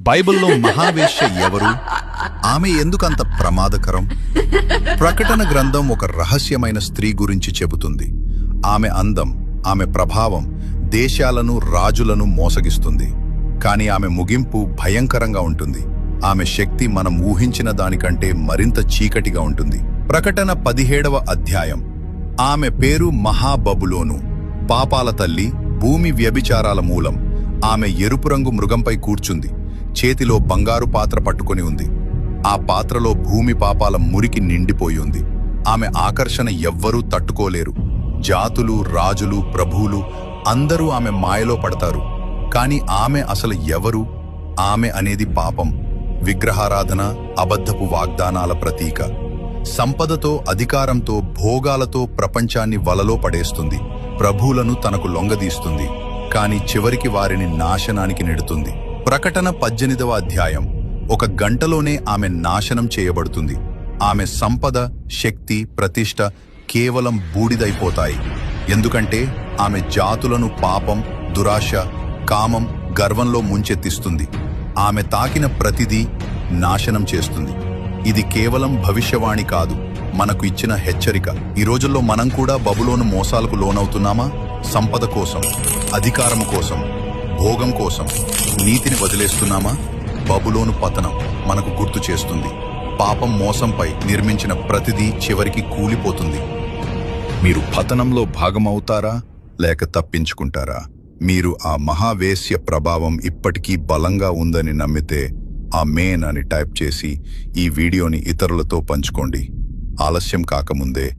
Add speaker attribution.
Speaker 1: బైబిల్లో మహావేశ్య ఎవరు? ఆమె ఎందుకంత ప్రమాదకరం? ప్రకటన గ్రంథం ఒక రహస్యమైన స్త్రీ గురించి చెబుతుంది. ఆమె అందం ఆమె ప్రభావం దేశాలను రాజులను మోసగిస్తుంది. కానీ ఆమె ముగింపు భయంకరంగా ఉంటుంది. ఆమె శక్తి మనం ఊహించిన దానికంటే మరింత చీకటిగా ఉంటుంది. ప్రకటన పదిహేడవ అధ్యాయం. ఆమె పేరు మహాబబులోను. పాపాల తల్లి భూమి వ్యభిచారాల మూలం. ఆమె ఎరుపు రంగు మృగంపై కూర్చుంది. చేతిలో బంగారు పాత్ర పట్టుకొని ఉంది. ఆ పాత్రలో భూమి పాపాల మురికి నిండిపోయి ఉంది. ఆమె ఆకర్షణ ఎవ్వరూ తట్టుకోలేరు. జాతులు రాజులు ప్రభువులు అందరూ ఆమె మాయలో పడతారు. కాని ఆమె అసలు ఎవరు? ఆమె అనేది పాపం. విగ్రహారాధన అబద్ధపు వాగ్దానాల ప్రతీక. సంపదతో అధికారంతో భోగాలతో ప్రపంచాన్ని వలలో పడేస్తుంది. ప్రభువులను తనకు లొంగదీస్తుంది. కాని చివరికి వారిని నాశనానికి నెడుతుంది. ప్రకటన పద్దెనిమిదవ అధ్యాయం. ఒక గంటలోనే ఆమె నాశనం చేయబడుతుంది. ఆమె సంపద శక్తి ప్రతిష్ట కేవలం బూడిదైపోతాయి. ఎందుకంటే ఆమె జాతులను పాపం దురాశ కామం గర్వంలో ముంచెత్తిస్తుంది. ఆమె తాకిన ప్రతిదీ నాశనం చేస్తుంది. ఇది కేవలం భవిష్యవాణి కాదు మనకు ఇచ్చిన హెచ్చరిక. ఈ రోజుల్లో మనం కూడా బబులోను మోసాలకు లోనవుతున్నామా? సంపద కోసం అధికారము కోసం. భోగం కోసం నీతిని వదిలేస్తున్నామా? బబులోను పతనం మనకు గుర్తు చేస్తుంది. పాపం మోసంపై నిర్మించిన ప్రతిదీ చివరికి కూలిపోతుంది. మీరు పతనంలో భాగమవుతారా? లేక తప్పించుకుంటారా? మీరు ఆ మహావేశ్య ప్రభావం ఇప్పటికీ బలంగా ఉందని నమ్మితే ఆ మేన్ అని టైప్ చేసి ఈ వీడియోని ఇతరులతో పంచుకోండి. ఆలస్యం కాకముందే